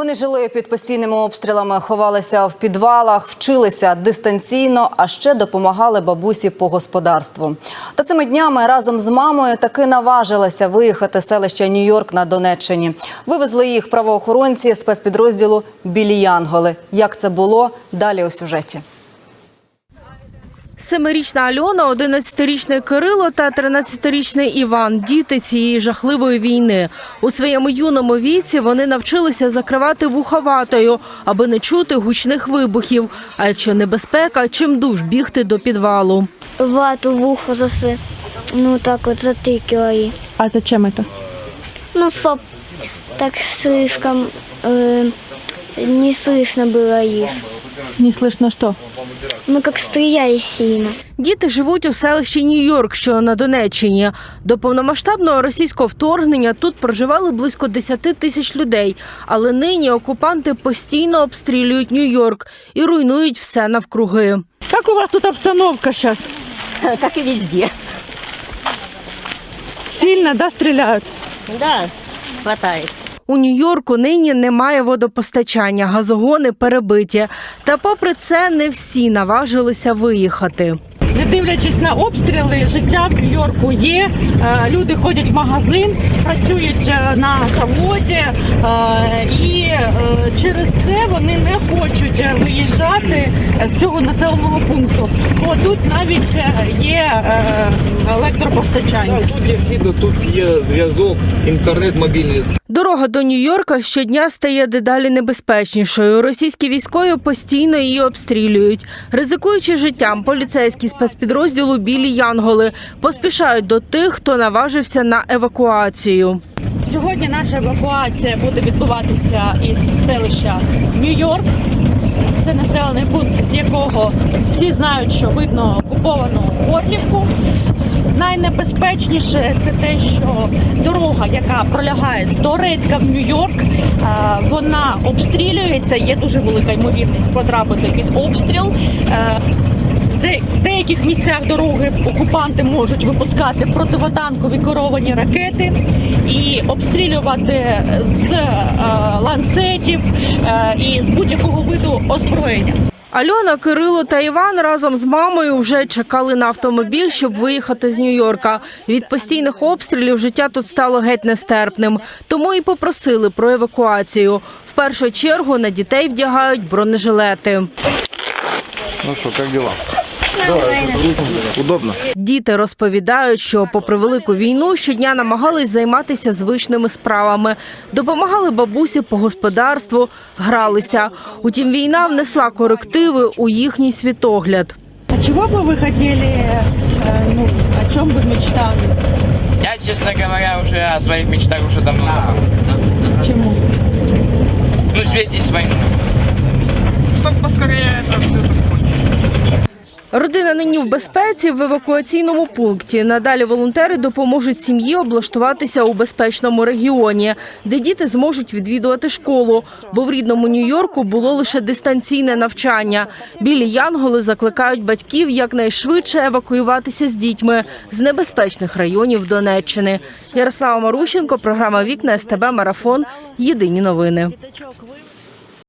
Вони жили під постійними обстрілами, ховалися в підвалах, вчилися дистанційно, а ще допомагали бабусі по господарству. Та цими днями разом з мамою таки наважилися виїхати з селища Нью-Йорк на Донеччині. Вивезли їх правоохоронці спецпідрозділу Білі Янголи. Як це було далі у сюжеті? Семирічна Альона, 11-річний Кирило та 13-річний Іван – діти цієї жахливої війни. У своєму юному віці вони навчилися закривати вуха ватою, аби не чути гучних вибухів. А якщо небезпека, чим дуж бігти до підвалу. вату в ухо заси. Ну так от затикала її. А зачем это? Ну, щоб так слишком э, не слышно было их. Не слышно що? Ну, как стреляли сильно. Діти живуть у селищі Нью-Йорк, що на Донеччині. До повномасштабного російського вторгнення тут проживали близько 10 тисяч людей. Але нині окупанти постійно обстрілюють Нью-Йорк і руйнують все навкруги. Как у вас тут обстановка сейчас? как и везде. Сильно, да, стреляют? Да, хватает. У Нью-Йорку нині немає водопостачання, газогони перебиті. Та попри це не всі наважилися виїхати. Не дивлячись на обстріли, життя в Нью-Йорку є. Е, Люди ходять в магазин, працюють е, на заводі, е, і через це вони не хочуть виїжджати з цього населеного пункту. Бо тут навіть є електропостачання. Так, тут є світло, тут є зв'язок, інтернет мобільний. Дорога до Нью-Йорка щодня стає дедалі небезпечнішою. Російські військові постійно її обстрілюють. Ризикуючи життям, поліцейські спецпідрозділу Білі Янголи поспішають до тих, хто наважився на евакуацію. Сьогодні наша евакуація буде відбуватися із селища Нью-Йорк. Це населений пункт, якого всі знають, що видно окуповану Горлівку. Найнебезпечніше це те, що дорога, яка пролягає з Торецька в Нью-Йорк, е, вона обстрілюється. Є дуже велика ймовірність потрапити під обстріл. Де- в деяких місцях дороги окупанти можуть випускати противотанкові керовані ракети і обстрілювати з е, ланцетів е, і з будь-якого виду озброєння. Альона, Кирило та Іван разом з мамою вже чекали на автомобіль, щоб виїхати з Нью-Йорка. Від постійних обстрілів життя тут стало геть нестерпним. Тому і попросили про евакуацію. В першу чергу на дітей вдягають бронежилети. Ну що, як дела? Удобно. Діти розповідають, що попри велику війну щодня намагались займатися звичними справами, допомагали бабусі по господарству, гралися. Утім, війна внесла корективи у їхній світогляд. А чого би ви хотіли, е, ну, о чому ви мечтали? Я, честно говоря, уже о своих мечтах уже давно забыл. Чому? Ну, в связи с войной. Чтобы поскорее это все закончилось. Родина нині в безпеці в евакуаційному пункті. Надалі волонтери допоможуть сім'ї облаштуватися у безпечному регіоні, де діти зможуть відвідувати школу. Бо в рідному Нью-Йорку було лише дистанційне навчання. Білі янголи закликають батьків якнайшвидше евакуюватися з дітьми з небезпечних районів Донеччини. Ярослава Марущенко, програма Вікна СТБ Марафон. Єдині новини.